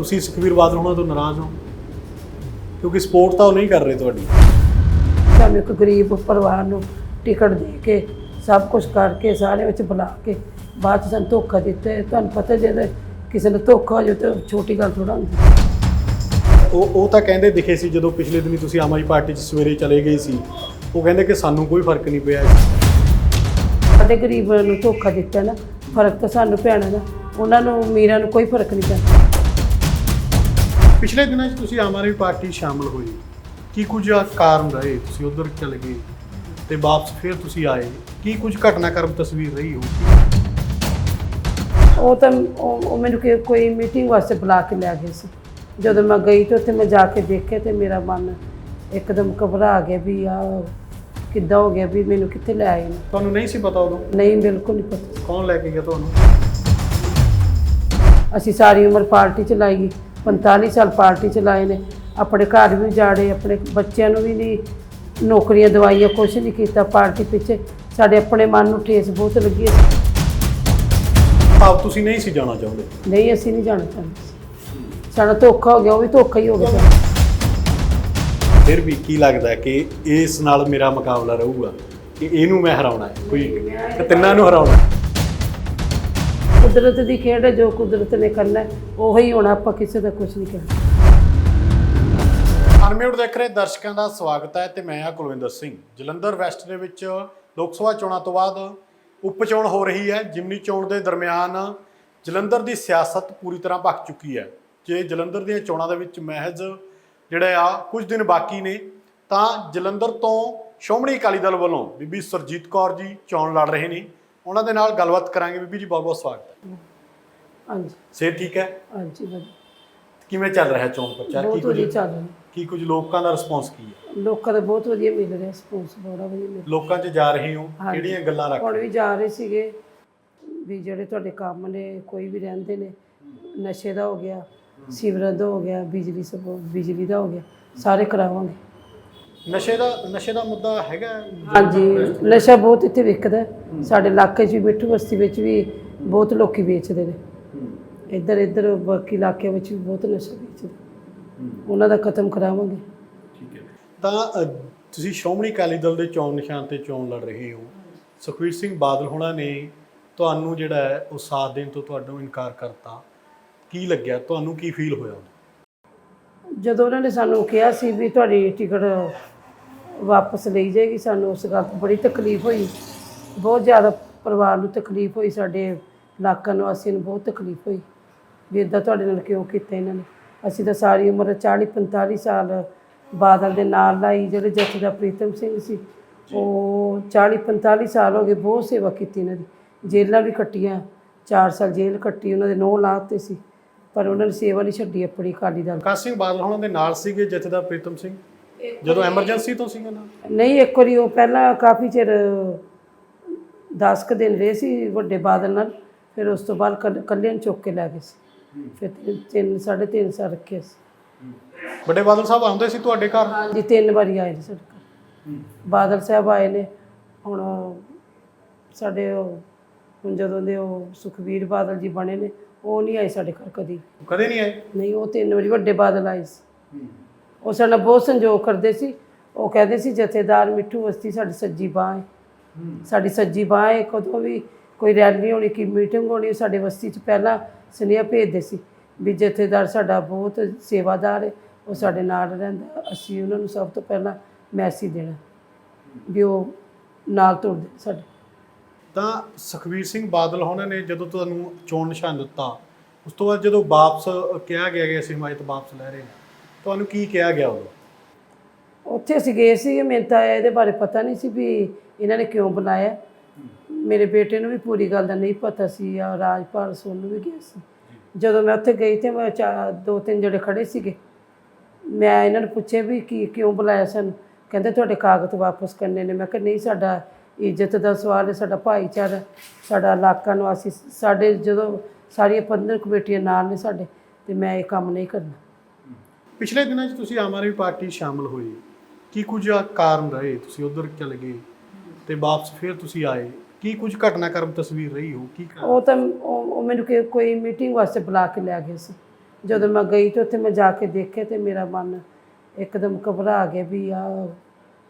ਤੁਸੀਂ ਸੁਖਵੀਰ ਬਾਦਲ ਹੋਣਾ ਤੋਂ ਨਾਰਾਜ਼ ਹੋ? ਕਿਉਂਕਿ ਸਪੋਰਟ ਤਾਂ ਉਹ ਨਹੀਂ ਕਰ ਰਹੇ ਤੁਹਾਡੀ। ਸਾਨੂੰ ਇੱਕ ਗਰੀਬ ਪਰਿਵਾਰ ਨੂੰ ਟਿਕਟ ਦੇ ਕੇ ਸਭ ਕੁਝ ਕਰਕੇ ਸਾਰੇ ਵਿੱਚ ਬੁਲਾ ਕੇ ਬਾਅਦ 'ਚ ਸਾਨੂੰ ਧੋਖਾ ਦਿੱਤਾ। ਹੈ। ਤੁਹਾਨੂੰ ਪਤਾ ਜਦੋਂ ਕਿਸੇ ਨੂੰ ਧੋਖਾ ਹੋ ਜਾਵੇ ਤਾਂ ਛੋਟੀ ਗੱਲ ਥੋੜਾ ਹੁੰਦੀ। ਉਹ ਉਹ ਤਾਂ ਕਹਿੰਦੇ ਦਿਖੇ ਸੀ ਜਦੋਂ ਪਿਛਲੇ ਦਿਨੀ ਤੁਸੀਂ ਆਮ ਆਦਮੀ ਪਾਰਟੀ 'ਚ ਸਵੇਰੇ ਚਲੇ ਗਏ ਸੀ। ਉਹ ਕਹਿੰਦੇ ਕਿ ਸਾਨੂੰ ਕੋਈ ਫ਼ਰਕ ਨਹੀਂ ਪਿਆ। ਸਾਡੇ ਗਰੀਬ ਨੂੰ ਧੋਖਾ ਦਿੱਤਾ ਨਾ। ਫ਼ਰਕ ਤਾਂ ਸਾਨੂੰ ਪੈਣਾ ਨਾ। ਉਹਨਾਂ ਨੂੰ ਅਮੀਰਾਂ ਨੂੰ ਕੋਈ ਫ਼ਰਕ ਨਹੀਂ ਪੈਂਦਾ ਪਿਛਲੇ ਦਿਨਾਂ 'ਚ ਤੁਸੀਂ ਆਮ ਆਦਮੀ ਪਾਰਟੀ 'ਚ ਸ਼ਾਮਲ ਹੋਏ। ਕੀ ਕੁਝ ਕਾਰਨ ਰਹੇ? ਤੁਸੀਂ ਉਧਰ ਚਲੇ ਗਏ ਤੇ ਵਾਪਸ ਫਿਰ ਤੁਸੀਂ ਆਏ। ਕੀ ਕੁਝ ਘਟਨਾਕ੍ਰਮ ਤਸਵੀਰ ਰਹੀ ਹੋ ਉਹ ਤਾਂ ਉਹ ਉਹ ਮੈਨੂੰ ਕਿ- ਕੋਈ ਮੀਟਿੰਗ ਵਾਸਤੇ ਬੁਲਾ ਕੇ ਲੈ ਗਏ ਸੀ। ਜਦੋਂ ਮੈਂ ਗਈ ਤਾਂ ਉੱਥੇ ਮੈਂ ਜਾ ਕੇ ਦੇਖਿਆ ਤੇ ਮੇਰਾ ਮਨ ਇੱਕਦਮ ਘਬਰਾ ਗਿਆ ਵੀ ਆ ਕਿੱਦਾਂ ਹੋ ਗਿਆ ਵੀ ਮੈਨੂੰ ਕਿੱਥੇ ਲੈ ਆਏ ਨੇ। ਤੁਹਾਨੂੰ ਨਹੀਂ ਸੀ ਪਤਾ ਉਦੋਂ? ਨਹੀਂ ਬਿਲਕੁਲ ਨਹੀਂ ਪਤਾ। ਕੌਣ ਲੈ ਕੇ ਗਿਆ ਤੁਹਾਨੂੰ? ਅਸੀਂ ਸਾਰੀ ਉਮਰ ਪਾਰਟੀ ਚਲਾਈ। 45 ਸਾਲ ਪਾਰਟੀ ਚਲਾਏ ਨੇ ਆਪਣੇ ਘਰ ਵੀ ਜਾੜੇ ਆਪਣੇ ਬੱਚਿਆਂ ਨੂੰ ਵੀ ਨਹੀਂ ਨੌਕਰੀਆਂ ਦਵਾਈਆਂ ਕੁਛ ਨਹੀਂ ਕੀਤਾ ਪਾਰਟੀ ਪਿੱਛੇ ਸਾਡੇ ਆਪਣੇ ਮਨ ਨੂੰ ਠੇਸ ਬਹੁਤ ਲੱਗੀ ਹੈ। ਭਾਵ ਤੁਸੀਂ ਨਹੀਂ ਸੀ ਜਾਣਾ ਚਾਹੁੰਦੇ ਨਹੀਂ ਅਸੀਂ ਨਹੀਂ ਜਾਣਾ ਚਾਹੁੰਦੇ। ਸਾਡਾ ਧੋਖਾ ਹੋ ਗਿਆ ਉਹ ਵੀ ਧੋਖਾ ਹੀ ਹੋ ਗਿਆ। ਫਿਰ ਵੀ ਕੀ ਲੱਗਦਾ ਕਿ ਇਸ ਨਾਲ ਮੇਰਾ ਮੁਕਾਬਲਾ ਰਹੂਗਾ ਕਿ ਇਹਨੂੰ ਮੈਂ ਹਰਾਉਣਾ ਹੈ ਕੋਈ ਤਿੰਨਾਂ ਨੂੰ ਹਰਾਉਣਾ ਹੈ। ਕੁਦਰਤ ਦੀ ਖੇਡ ਹੈ ਜੋ ਕੁਦਰਤ ਨੇ ਕਰਨਾ ਹੈ, ਉਹੀ ਹੋਣਾ ਆਪਾਂ ਕਿਸੇ ਦਾ ਕੁਝ ਨਹੀਂ ਕਰਨਾ ਅਨਮਿਊਟ ਦੇਖ ਰਹੇ ਦਰਸ਼ਕਾਂ ਦਾ ਸਵਾਗਤ ਹੈ ਤੇ ਮੈਂ ਹਾਂ ਕੁਲਵਿੰਦਰ ਸਿੰਘ। ਜਲੰਧਰ ਵੈਸਟ ਦੇ ਵਿੱਚ ਲੋਕ ਸਭਾ ਚੋਣਾਂ ਤੋਂ ਬਾਅਦ ਉਪ ਚੋਣ ਹੋ ਰਹੀ ਹੈ। ਜਿਮਨੀ ਚੋਣ ਦੇ ਦਰਮਿਆਨ ਜਲੰਧਰ ਦੀ ਸਿਆਸਤ ਪੂਰੀ ਤਰ੍ਹਾਂ ਭਖ ਚੁੱਕੀ ਹੈ। ਜੇ ਜਲੰਧਰ ਦੀਆਂ ਚੋਣਾਂ ਦੇ ਵਿੱਚ ਮਹਿਜ਼ ਜਿਹੜੇ ਆ ਕੁਝ ਦਿਨ ਬਾਕੀ ਨੇ ਤਾਂ ਜਲੰਧਰ ਤੋਂ ਸ਼੍ਰੋਮਣੀ ਅਕਾਲੀ ਦਲ ਵੱਲੋਂ ਬੀਬੀ ਸਰਜੀਤ ਕੌਰ ਜੀ ਚੋਣ ਲੜ ਰਹੇ ਨੇ। ਉਹਨਾਂ ਦੇ ਨਾਲ ਗੱਲਬਾਤ ਕਰਾਂਗੇ। ਬੀਬੀ ਜੀ ਬਹੁਤ ਬਹੁਤ ਸਵਾਗਤ ਹੈ। ਹਾਂਜੀ। ਸਿਹਤ ਠੀਕ ਹੈ? ਹਾਂਜੀ ਵਧੀਆ। ਕਿਵੇਂ ਚੱਲ ਰਿਹਾ ਚੋਣ ਪ੍ਰਚਾਰ? ਕੀ ਬਹੁਤ ਵਧੀਆ ਕੁਝ ਚੱਲ ਰਿਹਾ। ਕੀ ਕੁਝ ਲੋਕਾਂ ਦਾ ਰਿਸਪੌਂਸ ਕੀ ਹੈ? ਲੋਕਾਂ ਦਾ ਬਹੁਤ ਵਧੀਆ ਮਿਲ ਰਿਹਾ ਸਪੋਰਟਸ ਬੜਾ ਵਧੀਆ ਮਿਲ ਰਿਹਾ। ਲੋਕਾਂ 'ਚ ਜਾ ਰਹੇ ਹੋ? ਹਾਂਜੀ। ਕਿਹੜੀਆਂ ਗੱਲਾਂ ਰੱਖ ਹੁਣ ਵੀ ਜਾ ਰਹੇ ਸੀਗੇ ਵੀ ਜਿਹੜੇ ਤੁਹਾਡੇ ਕੰਮ ਨੇ ਕੋਈ ਵੀ ਰਹਿੰਦੇ ਨੇ ਨਸ਼ੇ ਦਾ ਹੋ ਗਿਆ ਸੀਵਰੇਜ ਦਾ ਹੋ ਗਿਆ ਬਿਜਲੀ ਸਭ ਬਿਜਲੀ ਦਾ ਹੋ ਗਿਆ ਸਾਰੇ ਕਰਾਵਾਂਗੇ। ਨਸ਼ੇ ਦਾ ਨਸ਼ੇ ਦਾ ਮੁੱਦਾ ਹੈਗਾ? ਹਾਂਜੀ ਨਸ਼ਾ ਬਹੁਤ ਇੱਥੇ ਵਿਕਦਾ। ਸਾਡੇ ਇਲਾਕੇ 'ਚ ਵੀ ਮਿੱਠੂ ਬਸਤੀ ਵਿੱਚ ਵੀ ਬਹੁਤ ਲੋਕੀ ਵੇਚਦੇ ਨੇ। ਇੱਧਰ ਇੱਧਰ ਬਾਕੀ ਇਲਾਕਿਆਂ ਵਿੱਚ ਵੀ ਬਹੁਤ ਨਸ਼ਾ ਵੇਚਦੇ ਉਹਨਾਂ ਦਾ ਖਤਮ ਕਰਾਵਾਂਗੇ। ਠੀਕ ਹੈ। ਤਾਂ ਤੁਸੀਂ ਸ਼੍ਰੋਮਣੀ ਅਕਾਲੀ ਦਲ ਦੇ ਚੋਣ ਨਿਸ਼ਾਨ ਤੇ ਚੋਣ ਲੜ ਰਹੇ ਹੋ। ਸੁਖਵੀਰ ਸਿੰਘ ਬਾਦਲ ਹੋਣਾ ਨੇ ਤੁਹਾਨੂੰ ਜਿਹੜਾ ਹੈ ਉਹ ਸਾਥ ਦੇਣ ਤੋਂ ਤੁਹਾਨੂੰ ਇਨਕਾਰ ਕਰਤਾ। ਕੀ ਲੱਗਿਆ? ਤੁਹਾਨੂੰ ਕੀ ਫੀਲ ਹੋਇਆ? ਜਦੋਂ ਉਹਨਾਂ ਨੇ ਸਾਨੂੰ ਕਿਹਾ ਸੀ ਵੀ ਤੁਹਾਡੀ ਟਿਕਟ ਵਾਪਸ ਲਈ ਜਾਏਗੀ, ਸਾਨੂੰ ਉਸ ਗੱਲ ਤੋਂ ਬੜੀ ਤਕਲੀਫ ਹੋਈ। ਬਹੁਤ ਜ਼ਿਆਦਾ ਪਰਿਵਾਰ ਨੂੰ ਤਕਲੀਫ ਹੋਈ, ਸਾਡੇ ਇਲਾਕਾ ਨਿਵਾਸੀਆਂ ਨੂੰ ਬਹੁਤ ਤਕਲੀਫ ਹੋਈ। ਵੀ ਇਦਾਂ ਤੁਹਾਡੇ ਨਾਲ ਕਿਉਂ ਕੀਤਾ ਇਹਨਾਂ ਨੇ? ਅਸੀਂ ਤਾਂ ਸਾਰੀ ਉਮਰ 40 45 ਸਾਲ ਬਾਦਲ ਦੇ ਨਾਲ ਲਾਈ, ਜਿਹੜੇ ਜਥੇਦਾਰ ਪ੍ਰੀਤਮ ਸਿੰਘ ਸੀ, ਉਹ 40 45 ਸਾਲ ਹੋ ਗਏ ਬਹੁਤ ਸੇਵਾ ਕੀਤੀ ਇਹਨਾਂ ਦੀ। ਜੇਲ੍ਹਾਂ ਵੀ ਕੱਟੀਆਂ 4 ਸਾਲ ਜੇਲ੍ਹ ਕੱਟੀ, ਉਹਨਾਂ ਦੇ ਨੌ ਲਾਤੇ ਸੀ, ਪਰ ਉਹਨਾਂ ਨੇ ਸੇਵਾ ਨਹੀਂ ਛੱਡੀ ਆਪਣੀ ਅਕਾਲੀ ਦਲ। ਪ੍ਰਕਾਸ਼ ਸਿੰਘ ਬਾਦਲ ਹੋਣਾ ਦੇ ਨਾਲ ਸੀਗੇ ਜਥੇਦਾਰ ਪ੍ਰੀਤਮ ਸਿੰਘ? ਜਦੋਂ ਐਮਰਜੈਂਸੀ ਤੋਂ ਸੀਗਾ ਨਾ? ਨਹੀਂ ਇੱਕ ਵਾਰੀ ਉਹ ਪਹਿਲਾਂ ਕਾਫੀ ਚਿਰ 10 ਕੁ ਦਿਨ ਰਹੇ ਸੀ ਵੱਡੇ ਬਾਦਲ ਨਾਲ ਫਿਰ ਉਸ ਤੋਂ ਬਾਅਦ ਕੱਲ- ਨੂੰ ਚੁੱਕ ਕੇ ਲੈ ਗਏ ਸੀ। ਫਿਰ ਤਿੰਨ- ਸਾਢੇ ਤਿੰਨ ਸਾਲ ਰੱਖਿਆ ਸੀ। ਵੱਡੇ ਬਾਦਲ ਸਾਹਿਬ ਆਉਂਦੇ ਸੀ ਤੁਹਾਡੇ ਘਰ? ਹਾਂਜੀ ਤਿੰਨ ਵਾਰੀ ਆਏ ਨੇ ਸਾਡੇ ਘਰ। ਬਾਦਲ ਸਾਹਿਬ ਆਏ ਨੇ ਹੁਣ ਸਾਡੇ ਉਹ ਹੁਣ ਜਦੋਂ ਦੇ ਉਹ ਸੁਖਵੀਰ ਬਾਦਲ ਜੀ ਬਣੇ ਨੇ ਉਹ ਨਹੀਂ ਆਏ ਸਾਡੇ ਘਰ ਕਦੀ। ਕਦੇ ਨਹੀਂ ਆਏ? ਨਹੀਂ ਉਹ ਤਿੰਨ ਵਾਰੀ ਵੱਡੇ ਬਾਦਲ ਆਏ ਸੀ। ਉਹ ਸਾਡੇ ਨਾਲ ਬਹੁਤ ਸੰਜੋਗ ਕਰਦੇ ਸੀ। ਉਹ ਕਹਿੰਦੇ ਸੀ ਜਥੇਦਾਰ ਮਿੱਠੂ ਵਸਤੀ ਸਾਡੀ ਸੱਜੀ ਬਾਹ ਹੈ। ਸਾਡੀ ਸੱਜੀ ਬਾਹ ਹੈ ਕਦੋਂ ਵੀ ਕੋਈ ਰੈਲੀ ਹੋਣੀ ਕੀ ਮੀਟਿੰਗ ਹੋਣੀ ਸਾਡੇ ਵਸਤੀ 'ਚ ਪਹਿਲਾਂ ਸੁਨੇਹਾ ਭੇਜਦੇ ਸੀ ਵੀ ਜਥੇਦਾਰ ਸਾਡਾ ਬਹੁਤ ਸੇਵਾਦਾਰ ਹੈ ਉਹ ਸਾਡੇ ਨਾਲ ਰਹਿੰਦਾ ਅਸੀਂ ਉਹਨਾਂ ਨੂੰ ਸਭ ਤੋਂ ਪਹਿਲਾਂ ਮੈਸੇਜ ਦੇਣਾ ਵੀ ਉਹ ਨਾਲ ਤੁਰਦੇ ਸਾਡੇ। ਤਾਂ ਸੁਖਵੀਰ ਸਿੰਘ ਬਾਦਲ ਹੋਣਾ ਨੇ ਜਦੋਂ ਤੁਹਾਨੂੰ ਚੋਣ ਨਿਸ਼ਾਨ ਦਿੱਤਾ ਉਸ ਤੋਂ ਬਾਅਦ ਜਦੋਂ ਵਾਪਸ ਕਿਹਾ ਗਿਆ ਕਿ ਅਸੀਂ ਹਮਾਇਤ ਵਾਪਸ ਲੈ ਰਹੇ ਹਾਂ? ਤੁਹਾਨੂੰ ਕੀ ਕਿਹਾ ਗਿਆ ਉਦੋਂ? ਉੱਥੇ ਅਸੀਂ ਗਏ ਸੀਗੇ, ਮੈਨੂੰ ਤਾਂ ਇਹਦੇ ਬਾਰੇ ਪਤਾ ਨਹੀਂ ਸੀ ਵੀ ਇਹਨਾਂ ਨੇ ਕਿਉਂ ਬੁਲਾਇਆ। ਮੇਰੇ ਬੇਟੇ ਨੂੰ ਵੀ ਪੂਰੀ ਗੱਲ ਦਾ ਨਹੀਂ ਪਤਾ ਸੀ ਆ, ਰਾਜਪਾਲ ਸੋਨੂੰ ਵੀ ਗਿਆ ਸੀ। ਜਦੋਂ ਮੈਂ ਉੱਥੇ ਗਈ ਤੇ ਮੈਂ ਚਾ- ਦੋ ਤਿੰਨ ਜਿਹੜੇ ਖੜੇ ਸੀਗੇ। ਮੈਂ ਇਹਨਾਂ ਨੂੰ ਪੁੱਛਿਆ ਵੀ ਕੀ, ਕਿਉਂ ਬੁਲਾਇਆ ਸਾਨੂੰ? ਕਹਿੰਦੇ ਤੁਹਾਡੇ ਕਾਗਜ਼ ਵਾਪਸ ਕਰਨੇ ਨੇ। ਮੈਂ ਕਿਹਾ, ਨਹੀਂ, ਸਾਡਾ ਇੱਜ਼ਤ ਦਾ ਸਵਾਲ ਹੈ, ਸਾਡਾ ਭਾਈਚਾਰਾ, ਸਾਡਾ ਇਲਾਕਾ ਨਿਵਾਸੀ ਸਾਡੇ ਜਦੋਂ ਸਾਰੀਆਂ 15 ਕਮੇਟੀਆਂ ਨਾਲ ਨੇ ਸਾਡੇ, ਤੇ ਮੈਂ ਇਹ ਕੰਮ ਨਹੀਂ ਕਰਨਾ। ਪਿਛਲੇ ਦਿਨਾਂ 'ਚ ਤੁਸੀਂ ਆਮ ਆਦਮੀ ਪਾਰਟੀ 'ਚ ਸ਼ਾਮਲ ਹੋਏ। ਕੀ ਕੁਝ ਕਾਰਨ ਰਹੇ? ਤੁਸੀਂ ਉਧਰ ਚਲੇ ਗਏ ਤੇ ਵਾਪਸ ਫਿਰ ਤੁਸੀਂ ਆਏ। ਕੀ ਕੁਝ ਘਟਨਾਕ੍ਰਮ ਤਸਵੀਰ ਰਹੀ ਹੋ? ਕੀ ਕਾਰਨ? ਉਹ ਤਾਂ ਉਹ ਉਹ ਮੈਨੂੰ ਕਿ ਕੋਈ ਮੀਟਿੰਗ ਵਾਸਤੇ ਬੁਲਾ ਕੇ ਲੈ ਗਏ ਸੀ। ਜਦੋਂ ਮੈਂ ਗਈ ਤੇ ਉੱਥੇ ਮੈਂ ਜਾ ਕੇ ਦੇਖਿਆ ਤੇ ਮੇਰਾ ਮਨ ਇੱਕਦਮ ਘਬਰਾ ਗਿਆ ਵੀ ਆ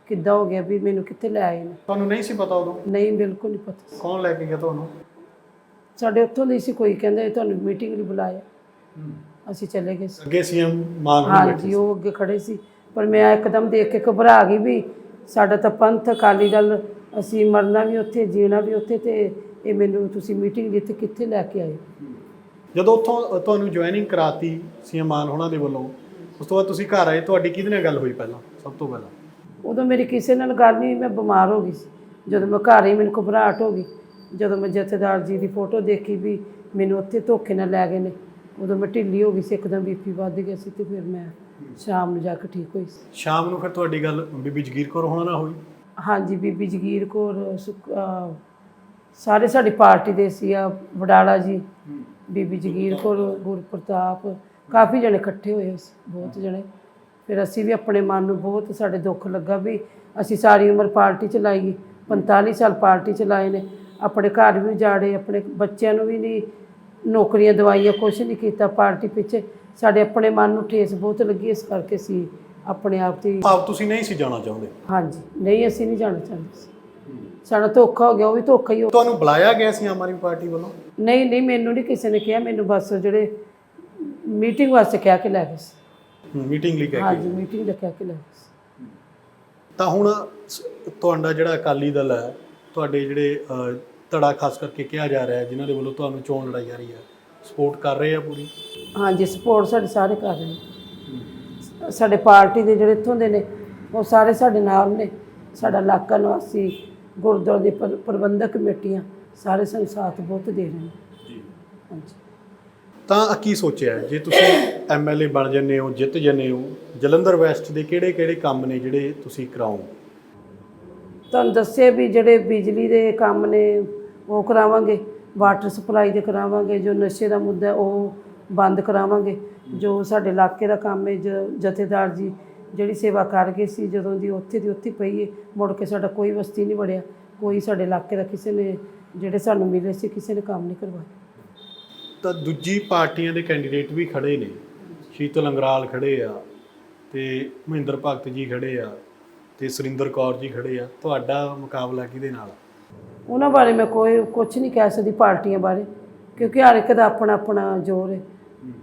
ਕਿੱਦਾਂ ਹੋ ਗਿਆ ਵੀ ਮੈਨੂੰ ਕਿੱਥੇ ਲੈ ਆਏ ਨੇ। ਤੁਹਾਨੂੰ ਨਹੀਂ ਸੀ ਪਤਾ ਉਦੋਂ? ਨਹੀਂ ਬਿਲਕੁਲ ਨਹੀਂ ਪਤਾ। ਕੌਣ ਲੈ ਕੇ ਗਿਆ ਤੁਹਾਨੂੰ? ਸਾਡੇ ਉੱਥੋਂ ਨਹੀਂ ਸੀ ਕੋਈ ਕਹਿੰਦਾ ਤੁਹਾਨੂੰ ਮੀਟਿੰਗ ਲਈ ਬੁਲਾਇਆ। ਅਸੀਂ ਚਲੇ ਗਏ ਸੀ। ਅੱਗੇ ਸੀਐਮ ਮਾਨ ਵੀ ਬੈਠੇ ਹਾਂਜੀ ਉਹ ਅੱਗੇ ਖੜੇ ਸੀ। ਪਰ ਮੈਂ ਇੱਕਦਮ ਦੇਖ ਕੇ ਘਬਰਾ ਗਈ ਵੀ ਸਾਡਾ ਤਾਂ ਪੰਥ ਅਕਾਲੀ ਦਲ ਅਸੀਂ ਮਰਨਾ ਵੀ ਉੱਥੇ ਜੀਣਾ ਵੀ ਉੱਥੇ ਤੇ ਇਹ ਮੈਨੂੰ ਤੁਸੀਂ ਮੀਟਿੰਗ ਜਿੱਥੇ ਕਿੱਥੇ ਲੈ ਕੇ ਆਏ? ਜਦੋਂ ਉੱਥੋਂ ਤੁਹਾਨੂੰ ਜੁਆਇਨਿੰਗ ਕਰਾਤੀ ਸੀਐਮ ਮਾਨ ਹੋਣਾ ਦੇ ਵੱਲੋਂ ਉਸ ਤੋਂ ਬਾਅਦ ਤੁਸੀਂ ਘਰ ਆਏ ਤੁਹਾਡੀ ਕਿਹਦੇ ਨਾਲ ਗੱਲ ਹੋਈ ਪਹਿਲਾਂ ਸਭ ਤੋਂ ਪਹਿਲਾਂ? ਉਦੋਂ ਮੇਰੀ ਕਿਸੇ ਨਾਲ ਗੱਲ ਨਹੀਂ ਹੋਈ, ਮੈਂ ਬਿਮਾਰ ਹੋ ਗਈ ਸੀ। ਜਦੋਂ ਮੈਂ ਘਰ ਹੀ ਮੈਨੂੰ ਘਬਰਾਹਟ ਹੋ ਗਈ। ਜਦੋਂ ਮੈਂ ਜਥੇਦਾਰ ਜੀ ਦੀ ਫੋਟੋ ਦੇਖੀ ਵੀ ਮੈਨੂੰ ਉੱਥੇ ਧੋਖੇ ਨਾਲ ਲੈ ਗਏ ਨੇ। ਉਦੋਂ ਮੈਂ ਢਿੱਲੀ ਹੋ ਗਈ ਸੀ ਇੱਕਦਮ ਬੀਪੀ ਵੱਧ ਗਿਆ ਸੀ ਤੇ ਫਿਰ ਮੈਂ ਸ਼ਾਮ ਨੂੰ ਜਾ ਕੇ ਠੀਕ ਹੋਈ ਸੀ। ਸ਼ਾਮ ਨੂੰ ਫਿਰ ਤੁਹਾਡੀ ਗੱਲ ਬੀਬੀ ਜਗੀਰ ਕੌਰ ਹੋਣਾ ਨਾਲ ਹੋਈ? ਹਾਂਜੀ ਬੀਬੀ ਜਗੀਰ ਕੌਰ ਸਾਰੇ ਸਾਡੀ ਪਾਰਟੀ ਦੇ ਸੀ ਆ ਵਡਾਲਾ ਜੀ ਬੀਬੀ ਜਗੀਰ ਕੌਰ ਗੁਰਪ੍ਰਤਾਪ ਕਾਫੀ ਜਣੇ ਇਕੱਠੇ ਹੋਏ ਸੀ ਬਹੁਤ ਜਣੇ। ਫਿਰ ਅਸੀਂ ਵੀ ਆਪਣੇ ਮਨ ਨੂੰ ਬਹੁਤ ਸਾਡੇ ਦੁੱਖ ਲੱਗਾ ਵੀ ਅਸੀਂ ਸਾਰੀ ਉਮਰ ਪਾਰਟੀ ਚਲਾਈ 45 ਸਾਲ ਪਾਰਟੀ ਚਲਾਏ ਨੇ। ਆਪਣੇ ਘਰ ਵੀ ਉਜਾੜੇ ਆਪਣੇ ਬੱਚਿਆਂ ਨੂੰ ਵੀ ਨਹੀਂ ਨੌਕਰੀਆਂ ਦਵਾਈਆਂ ਕੁਛ ਨਹੀਂ ਕੀਤਾ ਪਾਰਟੀ ਪਿੱਛੇ ਸਾਡੇ ਆਪਣੇ ਮਨ ਨੂੰ ਠੇਸ ਬਹੁਤ ਲੱਗੀ ਇਸ ਕਰਕੇ ਅਸੀਂ ਆਪਣੇ ਆਪ ਤੇ ਆਪ ਤੁਸੀਂ ਨਹੀਂ ਸੀ ਜਾਣਾ ਚਾਹੁੰਦੇ? ਹਾਂਜੀ ਨਹੀਂ ਅਸੀਂ ਨਹੀਂ ਜਾਣਾ ਚਾਹੁੰਦੇ ਸੀ। ਸਾਡਾ ਧੋਖਾ ਹੋ ਗਿਆ ਉਹ ਵੀ ਧੋਖਾ ਹੀ ਹੋ ਤੁਹਾਨੂੰ ਬੁਲਾਇਆ ਗਿਆ ਸੀ ਆਮ ਆਦਮੀ ਪਾਰਟੀ ਵੱਲੋਂ? ਨਹੀਂ ਨਹੀਂ ਮੈਨੂੰ ਨਹੀਂ ਕਿਸੇ ਨੇ ਕਿਹਾ ਮੈਨੂੰ ਬਸ ਜਿਹੜੇ ਮੀਟਿੰਗ ਵਾਸਤੇ ਕਹਿ ਕੇ ਲੈ ਗਏ ਸੀ। ਮੀਟਿੰਗ ਲਈ ਕਹਿ ਕੇ। ਹਾਂਜੀ ਮੀਟਿੰਗ ਦਾ ਕਹਿ ਕੇ ਲੈ ਗਏ ਸੀ। ਤਾਂ ਹੁਣ ਸ- ਤੁਹਾਡਾ ਜਿਹੜਾ ਅਕਾਲੀ ਦਲ ਹੈ ਤੁਹਾਡੇ ਜਿਹੜੇ ਧੜਾ ਖਾਸ ਕਰਕੇ ਕਿਹਾ ਜਾ ਰਿਹਾ ਹੈ ਜਿਨ੍ਹਾਂ ਦੇ ਵੱਲੋਂ ਤੁਹਾਨੂੰ ਚੋਣ ਲੜਾਈ ਜਾ ਰਹੀ ਹੈ। ਸਪੋਰਟ ਕਰ ਰਹੇ ਆ ਪੂਰੀ? ਹਾਂਜੀ ਸਪੋਰਟ ਸਾਡੇ ਸਾਰੇ ਕਰ ਰਹੇ ਨੇ। ਸਾਡੇ ਪਾਰਟੀ ਦੇ ਜਿਹੜੇ ਇੱਥੋਂ ਦੇ ਨੇ ਉਹ ਸਾਰੇ ਸਾਡੇ ਨਾਲ ਨੇ। ਸਾਡਾ ਇਲਾਕਾ ਨਿਵਾਸੀ ਗੁਰਦੁਆਰੇ ਦੀ ਪ੍ਰ- ਪ੍ਰਬੰਧਕ ਕਮੇਟੀਆਂ ਸਾਰੇ ਸਾਨੂੰ ਸਾਥ ਬਹੁਤ ਦੇ ਰਹੇ ਨੇ। ਜੀ। ਹਾਂਜੀ। ਤਾਂ ਕੀ ਸੋਚਿਆ ਹੈ? ਜੇ ਤੁਸੀਂ ਐਮਐਲਏ ਬਣ ਜੰਨੇ ਹੋ ਜਿੱਤ ਜੰਨੇ ਹੋ ਜਲੰਧਰ ਵੈਸਟ ਦੇ ਕਿਹੜੇ ਕਿਹੜੇ ਕੰਮ ਨੇ ਜਿਹੜੇ ਤੁਸੀਂ ਕਰਾਓ ਤੁਹਾਨੂੰ ਦੱਸਿਆ ਵੀ ਜਿਹੜੇ ਬਿਜਲੀ ਦੇ ਕੰਮ ਨੇ ਉਹ ਕਰਾਵਾਂਗੇ ਵਾਟਰ ਸਪਲਾਈ ਦੇ ਕਰਾਵਾਂਗੇ, ਜੋ ਨਸ਼ੇ ਦਾ ਮੁੱਦਾ ਉਹ ਬੰਦ ਕਰਾਵਾਂਗੇ। ਜੋ ਸਾਡੇ ਇਲਾਕੇ ਦਾ ਕੰਮ ਹੈ ਜਥੇਦਾਰ ਜੀ ਜਿਹੜੀ ਸੇਵਾ ਕਰ ਗਏ ਸੀ, ਜਦੋਂ ਦੀ ਉੱਥੇ ਦੀ ਉੱਥੇ ਪਈ ਹੈ, ਮੁੜ ਕੇ ਸਾਡਾ ਕੋਈ ਵਸਤੀ ਨਹੀਂ ਵੜਿਆ, ਕੋਈ ਸਾਡੇ ਇਲਾਕੇ ਦਾ ਕਿਸੇ ਨੇ, ਜਿਹੜੇ ਸਾਨੂੰ ਮਿਲੇ ਸੀ, ਕਿਸੇ ਨੇ ਕੰਮ ਨਹੀਂ ਕਰਵਾਇਆ। ਤਾਂ ਦੂਜੀ ਪਾਰਟੀਆਂ ਦੇ ਕੈਂਡੀਡੇਟ ਵੀ ਖੜੇ ਨੇ। ਸ਼ੀਤਲ ਅੰਗਰਾਲ ਖੜੇ ਆ ਤੇ ਮਹਿੰਦਰ ਭਗਤ ਜੀ ਖੜੇ ਆ ਤੇ ਸੁਰਿੰਦਰ ਕੌਰ ਜੀ ਖੜੇ ਆ। ਤੁਹਾਡਾ ਮੁਕਾਬਲਾ ਕਿਹਦੇ ਨਾਲ? ਉਹਨਾਂ ਬਾਰੇ ਮੈਂ ਕੋਈ ਕੁਝ ਨਹੀਂ ਕਹਿ ਸਕਦੀ ਪਾਰਟੀਆਂ ਬਾਰੇ ਕਿਉਂਕਿ ਹਰ ਇੱਕ ਦਾ ਆਪਣਾ ਆਪਣਾ ਜ਼ੋਰ ਹੈ।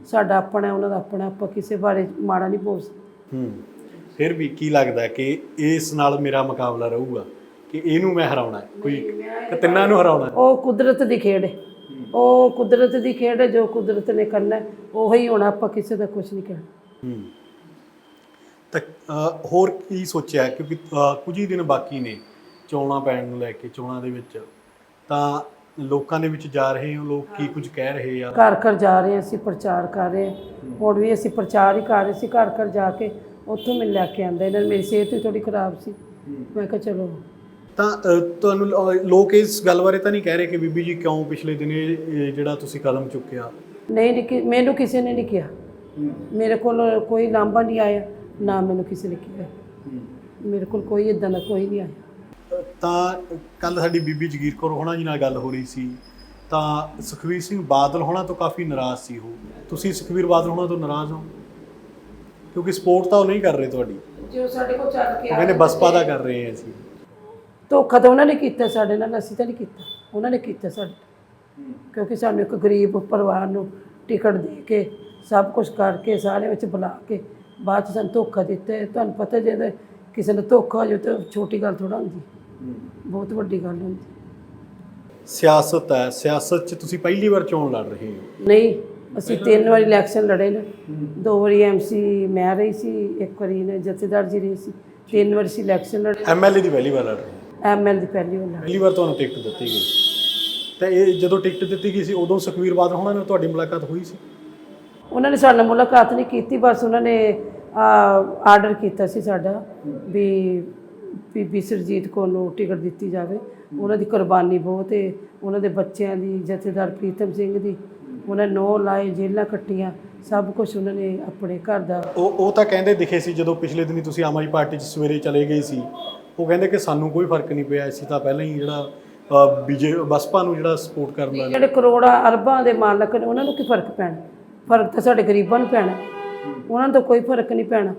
ਸਾਡਾ ਆਪਣਾ ਉਹਨਾਂ ਦਾ ਆਪਣਾ ਆਪਾਂ ਕਿਸੇ ਬਾਰੇ ਮਾੜਾ ਨਹੀਂ ਬੋਲ ਸਕਦੇ। ਹੂੰ ਫਿਰ ਵੀ ਕੀ ਲੱਗਦਾ ਕਿ ਇਸ ਨਾਲ ਮੇਰਾ ਮੁਕਾਬਲਾ ਰਹੂਗਾ? ਕਿ ਇਹਨੂੰ ਮੈਂ ਹਰਾਉਣਾ ਹੈ? ਕੋਈ ਤਿੰਨਾਂ ਨੂੰ ਹਰਾਉਣਾ ਉਹ ਕੁਦਰਤ ਦੀ ਖੇਡ ਹੈ। ਉਹ ਕੁਦਰਤ ਦੀ ਖੇਡ ਹੈ ਜੋ ਕੁਦਰਤ ਨੇ ਕਰਨਾ ਉਹੀ ਹੋਣਾ ਆਪਾਂ ਕਿਸੇ ਦਾ ਕੁਝ ਨਹੀਂ ਕਹਿਣਾ। ਹੂੰ। ਤਾਂ ਹੋਰ ਕੀ ਸੋਚਿਆ? ਕਿਉਂਕਿ ਕੁਝ ਹੀ ਦਿਨ ਬਾਕੀ ਨੇ। ਚੋਣਾਂ ਪੈਣ ਨੂੰ ਲੈ ਕੇ ਚੋਣਾਂ ਦੇ ਵਿੱਚ। ਤਾਂ ਲੋਕਾਂ ਦੇ ਵਿੱਚ ਜਾ ਰਹੇ ਹੋ ਲੋਕ ਕੀ ਕੁਝ ਕਹਿ ਰਹੇ ਆ? ਘਰ ਘਰ ਜਾ ਰਹੇ ਅਸੀਂ ਪ੍ਰਚਾਰ ਕਰ ਰਹੇ ਹੁਣ ਵੀ ਅਸੀਂ ਪ੍ਰਚਾਰ ਹੀ ਕਰ ਰਹੇ ਸੀ ਘਰ ਘਰ ਜਾ ਕੇ ਉੱਥੋਂ ਮੈਨੂੰ ਲੈ ਕੇ ਆਂਦਾ ਇਹਨਾਂ ਨੇ ਮੇਰੀ ਸਿਹਤ ਵੀ ਥੋੜੀ ਖਰਾਬ ਸੀ। ਮੈਂ ਕਿਹਾ ਚਲੋ। ਤਾਂ ਅ, ਤੁਹਾਨੂੰ ਲ- ਲੋਕ ਇਸ ਗੱਲ ਬਾਰੇ ਤਾਂ ਨਹੀਂ ਕਹਿ ਰਹੇ ਕਿ ਬੀਬੀ ਜੀ ਕਿਉਂ ਪਿਛਲੇ ਦਿਨੇ ਇਹ ਜਿਹੜਾ ਤੁਸੀਂ ਕਦਮ ਚੁੱਕਿਆ? ਨਹੀਂ ਨਹੀਂ ਕਿ- ਮੈਨੂੰ ਕਿਸੇ ਨੇ ਨਹੀਂ ਕਿਹਾ। ਮੇਰੇ ਕੋਲ ਕੋਈ ਲਾਂਭਾ ਨਹੀਂ ਆਇਆ ਨਾ ਮੈਨੂੰ ਕਿਸੇ ਨੇ ਕਿਹਾ। ਮੇਰੇ ਕੋਲ ਕੋਈ ਇਦਾਂ ਦਾ ਕੋਈ ਨਹੀਂ ਆਇਆ। ਤਾਂ ਕੱਲ ਸਾਡੀ ਬੀਬੀ ਜਗੀਰ ਕੌਰ ਹੋਣਾ ਜੀ ਨਾਲ ਗੱਲ ਹੋ ਰਹੀ ਸੀ ਤਾਂ ਸੁਖਵੀਰ ਸਿੰਘ ਬਾਦਲ ਹੋਣਾ ਤੋਂ ਕਾਫੀ ਨਾਰਾਜ਼ ਸੀ ਉਹ। ਤੁਸੀਂ ਸੁਖਵੀਰ ਬਾਦਲ ਹੋਣਾ ਤੋਂ ਨਾਰਾਜ਼ ਹੋ? ਕਿਉਂਕਿ ਸਪੋਰਟ ਤਾਂ ਉਹ ਨਹੀਂ ਕਰ ਰਹੇ ਤੁਹਾਡੀ। ਜੋ ਸਾਡੇ ਕੋਲ ਚੱਲ ਕੇ ਉਹ ਕਹਿੰਦੇ ਬਸਪਾ ਦਾ ਕਰ ਰਹੇ ਹਾਂ ਅਸੀਂ। ਧੋਖਾ ਤਾਂ ਉਹਨਾਂ ਨੇ ਕੀਤਾ ਸਾਡੇ ਨਾਲ ਅਸੀਂ ਤਾਂ ਨਹੀਂ ਕੀਤਾ। ਉਹਨਾਂ ਨੇ ਕੀਤਾ ਸਾਡੇ। ਕਿਉਂਕਿ ਸਾਨੂੰ ਇੱਕ ਗਰੀਬ ਪਰਿਵਾਰ ਨੂੰ ਟਿਕਟ ਦੇ ਕੇ ਸਭ ਕੁਝ ਕਰਕੇ ਸਾਰੇ ਵਿੱਚ ਬੁਲਾ ਕੇ ਬਾਅਦ ਚ ਸਾਨੂੰ ਧੋਖਾ ਦਿੱਤਾ। ਤੁਹਾਨੂੰ ਪਤਾ ਜੇ ਤਾਂ ਕਿਸੇ ਨੂੰ ਧੋਖਾ ਹੋ ਜਾਵੇ ਤਾਂ ਛੋਟੀ ਗੱਲ ਥੋੜਾ ਹੁੰਦੀ। ਬਹੁਤ ਵੱਡੀ ਗੱਲ ਹੁੰਦੀ। ਸਿਆਸਤ ਹੈ ਸਿਆਸਤ 'ਚ ਤੁਸੀਂ ਪਹਿਲੀ ਵਾਰ ਚੋਣ ਲੜ ਰਹੇ ਹੋ। ਨਹੀਂ ਅਸੀਂ ਤਿੰਨ ਵਾਰੀ ਇਲੈਕਸ਼ਨ ਲੜੇ ਨੇ। ਦੋ ਵਾਰੀ ਐਮਸੀ ਮੈਂ ਰਹੀ ਸੀ ਇੱਕ ਵਾਰੀ ਨੇ ਜਥੇਦਾਰ ਜੀ ਰਹੀ ਸੀ। ਤਿੰਨ ਵਾਰੀ ਸੀ ਇਲੈਕਸ਼ਨ ਲੜੇ। ਐਮਐਲਏ ਦੀ ਪਹਿਲੀ ਵਾਰ ਲੜ ਰਹੇ ਹੋ। ਐਮਐਲ ਦੀ ਪਹਿਲੀ ਵਾਰ ਲੜੀ। ਪਹਿਲੀ ਵਾਰ ਤੁਹਾਨੂੰ ਟਿਕਟ ਦਿੱਤੀ ਗਈ। ਤੇ ਇਹ ਜਦੋਂ ਟਿਕਟ ਦਿੱਤੀ ਗਈ ਸੀ ਉਦੋਂ ਸੁਖਵੀਰ ਬਾਦਲ ਹੋਣਾ ਨਾਲ ਤੁਹਾਡੀ ਮੁਲਾਕਾਤ ਹੋਈ ਸੀ? ਉਹਨਾਂ ਨੇ ਸਾਡੇ ਨਾਲ ਮੁਲਾਕਾਤ ਨਹੀਂ ਕੀਤੀ ਬਸ ਉਹਨਾਂ ਨੇ ਆਰਡਰ ਕੀਤਾ ਸੀ ਸਾਡਾ ਵੀ ਬੀਬੀ ਸਰਜੀਤ ਕੌਰ ਨੂੰ ਟਿਕਟ ਦਿੱਤੀ ਜਾਵੇ। ਉਹਨਾਂ ਦੀ ਕੁਰਬਾਨੀ ਬਹੁਤ ਹੈ ਉਹਨਾਂ ਦੇ ਬੱਚਿਆਂ ਦੀ ਜਥੇਦਾਰ ਪ੍ਰੀਤਮ ਸਿੰਘ ਦੀ ਉਹਨਾਂ ਨੇ ਲਾਏ ਜੇਲਾਂ ਕੱਟੀਆਂ। ਸਭ ਕੁਝ ਉਹਨਾਂ ਨੇ ਆਪਣੇ ਘਰ ਦਾ ਉਹ ਉਹ ਤਾਂ ਕਹਿੰਦੇ ਦਿਖੇ ਸੀ ਜਦੋਂ ਪਿਛਲੇ ਦਿਨੀ ਤੁਸੀਂ ਆਮ ਆਦਮੀ ਪਾਰਟੀ 'ਚ ਸਵੇਰੇ ਚਲੇ ਗਏ ਸੀ। ਉਹ ਕਹਿੰਦੇ ਕਿ ਸਾਨੂੰ ਕੋਈ ਫ਼ਰਕ ਨਹੀਂ ਪਿਆ। ਅਸੀਂ ਤਾਂ ਪਹਿਲਾਂ ਹੀ ਜਿਹੜਾ ਬੀਜੇ ਬਸਪਾ ਨੂੰ ਜਿਹੜਾ ਸਪੋਰਟ ਕਰਨ ਦਾ ਜਿਹੜੇ ਕਰੋੜਾਂ ਅਰਬਾਂ ਦੇ ਮਾਲਕ ਨੇ ਉਹਨਾਂ ਨੂੰ ਕੀ ਫ਼ਰਕ ਪੈਣਾ? ਫ਼ਰਕ ਤਾਂ ਸਾਡੇ ਗਰੀਬਾਂ ਨੂੰ ਪੈਣਾ। ਉਹਨਾਂ ਨੂੰ ਤਾਂ ਕੋਈ ਫ਼ਰਕ ਨਹੀਂ ਪੈਣਾ।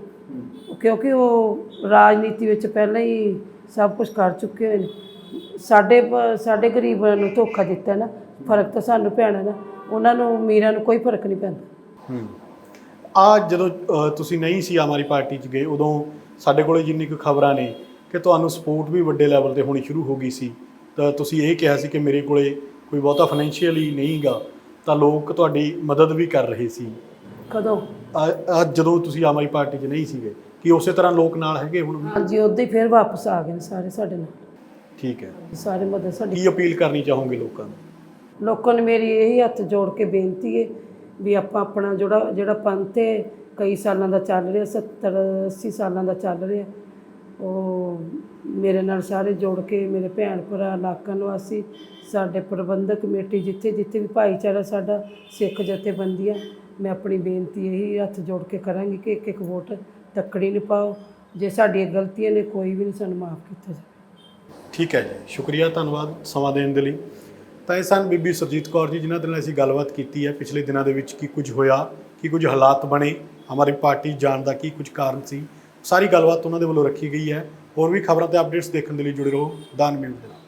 ਕਿਉਂਕਿ ਉਹ ਰਾਜਨੀਤੀ ਵਿੱਚ ਪਹਿਲਾਂ ਹੀ ਸਭ ਕੁਝ ਕਰ ਚੁੱਕੇ ਹੋਏ ਨੇ। ਸਾਡੇ ਸਾਡੇ ਗਰੀਬਾਂ ਨੂੰ ਧੋਖਾ ਦਿੱਤਾ ਨਾ ਫ਼ਰਕ ਤਾਂ ਸਾਨੂੰ ਪੈਣਾ ਨਾ। ਉਹਨਾਂ ਨੂੰ ਅਮੀਰਾਂ ਨੂੰ ਕੋਈ ਫ਼ਰਕ ਨਹੀਂ ਪੈਂਦਾ। ਆ ਜਦੋਂ ਤੁਸੀਂ ਨਹੀਂ ਸੀ ਆਮ ਆਦਮੀ ਪਾਰਟੀ 'ਚ ਗਏ ਉਦੋਂ ਸਾਡੇ ਕੋਲੇ ਜਿੰਨੀ ਕੁ ਖਬਰਾਂ ਨੇ ਕਿ ਤੁਹਾਨੂੰ ਸਪੋਰਟ ਵੀ ਵੱਡੇ ਲੈਵਲ ਤੇ ਹੋਣੀ ਸ਼ੁਰੂ ਹੋ ਗਈ ਸੀ। ਤਾਂ ਤੁਸੀਂ ਇਹ ਕਿਹਾ ਸੀ ਕਿ ਮੇਰੇ ਕੋਲੇ ਕੋਈ ਬਹੁਤਾ ਫਾਈਨੈਂਸ਼ੀਅਲੀ ਨਹੀਂਗਾ ਤਾਂ ਲੋਕ ਤੁਹਾਡੀ ਮਦਦ ਵੀ ਕਰ ਰਹੇ ਸੀ। ਕਦੋਂ? ਆ ਜਦੋਂ ਤੁਸੀਂ ਆਮ ਆਦਮੀ ਪਾਰਟੀ 'ਚ ਨਹੀਂ ਸੀਗੇ ਕਿ ਉਸੇ ਤਰ੍ਹਾਂ ਲੋਕ ਨਾਲ ਹੈਗੇ ਹੁਣ ਵੀ? ਹਾਂਜੀ ਉਦੋਂ ਹੀ ਫਿਰ ਵਾਪਸ ਆ ਗਏ ਨੇ ਸਾਰੇ ਸਾਡੇ ਨਾਲ। ਠੀਕ ਹੈ। ਸਾਰੇ ਮਦਦ ਸਾਡੀ ਕੀ ਅਪੀਲ ਕਰਨੀ ਚਾਹੋਗੇ ਲੋਕਾਂ ਨੂੰ? ਲੋਕਾਂ ਨੂੰ ਮੇਰੀ ਇਹੀ ਹੱਥ ਜੋੜ ਕੇ ਬੇਨਤੀ ਹੈ ਵੀ ਆਪਾਂ ਆਪਣਾ ਜਿਹੜਾ ਜਿਹੜਾ ਪੰਥ ਹੈ ਕਈ ਸਾਲਾਂ ਦਾ ਚੱਲ ਰਿਹਾ 70 80 ਸਾਲਾਂ ਦਾ ਚੱਲ ਰਿਹਾ ਉਹ ਮੇਰੇ ਨਾਲ ਸਾਰੇ ਜੋੜ ਕੇ ਮੇਰੇ ਭੈਣ ਭਰਾ ਇਲਾਕਾ ਨਿਵਾਸੀ ਸਾਡੇ ਪ੍ਰਬੰਧਕ ਕਮੇਟੀ ਜਿੱਥੇ ਜਿੱਥੇ ਵੀ ਭਾਈਚਾਰਾ ਸਾਡਾ ਸਿੱਖ ਜਥੇਬੰਦੀਆਂ ਮੈਂ ਆਪਣੀ ਬੇਨਤੀ ਇਹੀ ਹੱਥ ਜੋੜ ਕੇ ਕਰਾਂਗੀ ਕਿ ਇੱਕ ਇੱਕ ਵੋਟ ਤੱਕੜੀ ਨੂੰ ਪਾਓ ਜੇ ਸਾਡੀਆਂ ਗਲਤੀਆਂ ਨੇ, ਕੋਈ ਵੀ ਨਹੀਂ ਸਾਨੂੰ ਮਾਫ ਕੀਤਾ ਜਾਵੇ। ਠੀਕ ਹੈ ਜੀ। ਸ਼ੁਕਰੀਆ, ਧੰਨਵਾਦ ਸਮਾਂ ਦੇਣ ਦੇ ਲਈ। ਤਾਂ ਇਹ ਸਨ ਬੀਬੀ ਸੁਰਜੀਤ ਕੌਰ ਜੀ, ਜਿਨ੍ਹਾਂ ਦੇ ਨਾਲ ਅਸੀਂ ਗੱਲਬਾਤ ਕੀਤੀ ਹੈ ਪਿਛਲੇ ਦਿਨਾਂ ਦੇ ਵਿੱਚ, ਕੀ ਕੁਝ ਹੋਇਆ, ਕੀ ਕੁਝ ਹਾਲਾਤ ਬਣੇ, ਹਮਾਰੀ ਪਾਰਟੀ ਜਾਣ ਦਾ ਕੀ ਕੁਝ ਕਾਰਨ ਸੀ। ਸਾਰੀ ਗੱਲਬਾਤ ਉਹਨਾਂ ਦੇ ਵੱਲੋਂ ਰੱਖੀ ਗਈ ਹੈ। ਹੋਰ ਵੀ ਖਬਰਾਂ ਤੇ ਅਪਡੇਟਸ ਦੇਖਣ ਦੇ ਲਈ ਜੁੜੇ ਰਹੋ, ਦਾਨ ਮਿਊਜ਼ ਦੇ ਨਾਲ।